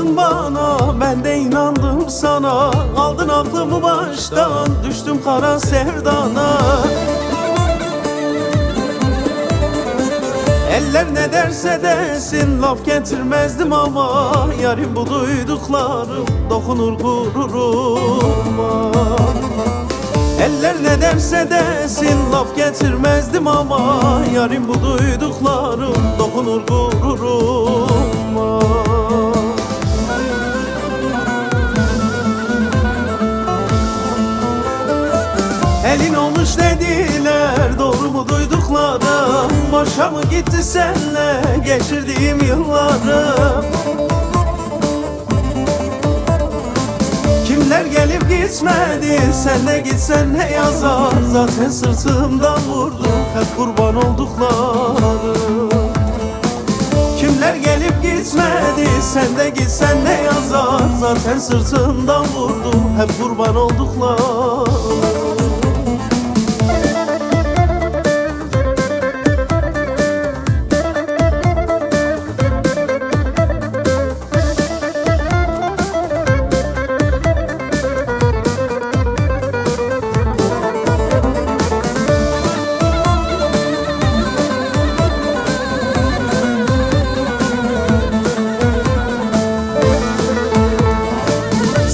baksın bana ben de inandım sana. Aldın aklımı baştan düştüm kara sevdana. Eller ne derse desin laf getirmezdim ama. Yarim bu duyduklarım dokunur gururuma Eller ne derse desin laf getirmezdim ama. Yarim bu duyduklarım dokunur gururuma Elin olmuş dediler doğru mu duyduklarım Boşa mı gitti senle geçirdiğim yıllarım Kimler gelip gitmedi sen de gitsen ne yazar? Zaten sırtımdan vurdu hep kurban olduklarım Kimler gelip gitmedi sen de gitsen ne yazar? Zaten sırtımdan vurdu hep kurban olduklarım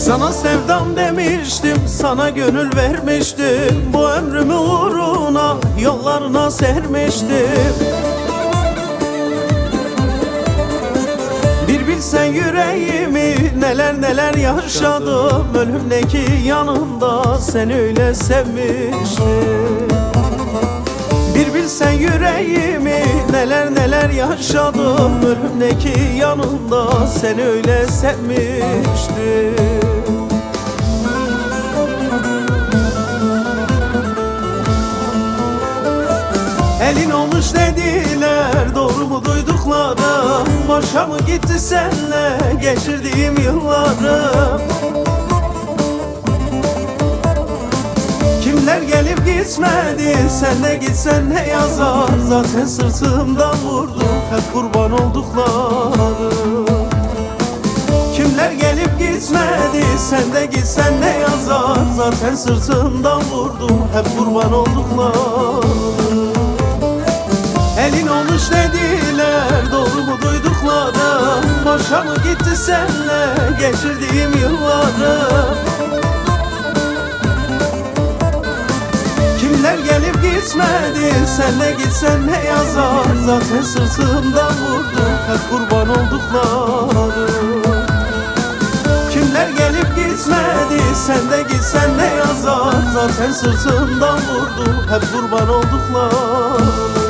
Sana sevdam demiştim, sana gönül vermiştim. Bu ömrümü uğruna, yollarına sermiştim. Bir bilsen yüreğimi, neler neler yaşadım. Ölümdeki yanımda seni öyle sevmiştim bir bilsen yüreğimi neler neler yaşadım. Ölümdeki yanında seni öyle sevmiştim Elin olmuş dediler doğru mu duyduklarım? Boşa mı gitti senle geçirdiğim yıllarım gelip gitmedi sen de gitsen ne yazar? Zaten sırtımdan vurdu hep kurban olduklarım Kimler gelip gitmedi sen de gitsen ne yazar? Zaten sırtımdan vurdu hep kurban olduklarım Elin olmuş dediler doğru mu duyduklarım Boşa mı gitti senle geçirdiğim yıllarım gelip gitmedi. Sen de gitsen ne yazar. Zaten sırtımdan vurdu hep kurban olduklarım Kimler gelip gitmedi? Sen de gitsen ne yazar. Zaten sırtımdan vurdu hep kurban olduklarım